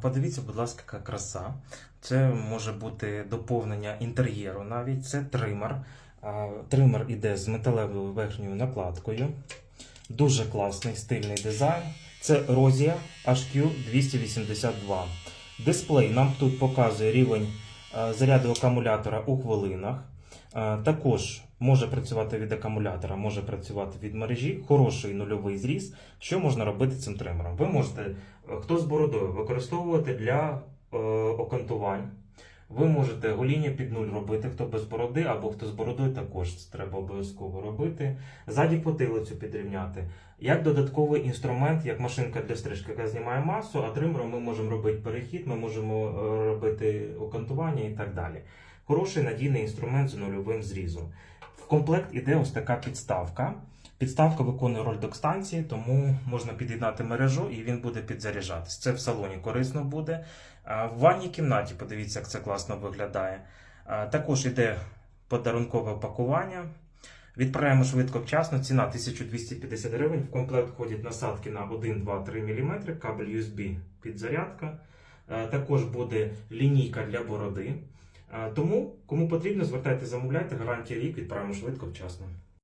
Подивіться, будь ласка, яка краса. Це може бути доповнення інтер'єру навіть. Це тример. Тример іде з металевою верхньою накладкою. Дуже класний стильний дизайн. Це Розія HQ282. Дисплей нам тут показує рівень заряду акумулятора у хвилинах. Е, Також може працювати від акумулятора, може працювати від мережі. Хороший нульовий зріз. Що можна робити цим тримером? Ви можете, е, хто з бородою, використовувати для е, окантувань. Ви можете гоління під нуль робити, хто без бороди, або хто з бородою також це треба обов'язково робити. Ззаді потилицю підрівняти. Як додатковий інструмент, як машинка для стрижки, яка знімає масу, а тримером ми можемо робити перехід, ми можемо е, робити окантування і так далі. Хороший надійний інструмент з нульовим зрізом. В комплект іде ось така підставка. Підставка виконує роль док-станції, тому можна під'єднати мережу і він буде підзаряджатись. Це в салоні корисно буде. В ванній кімнаті, подивіться, як це класно виглядає. Також іде подарункове пакування. Відправляємо швидко вчасно. Ціна 1250 гривень. В комплект входять насадки на 1, 2, 3 мм, кабель USB підзарядка. Також буде лінійка для бороди. Тому, кому потрібно, звертайте, замовляйте. Гарантія рік відправимо швидко вчасно.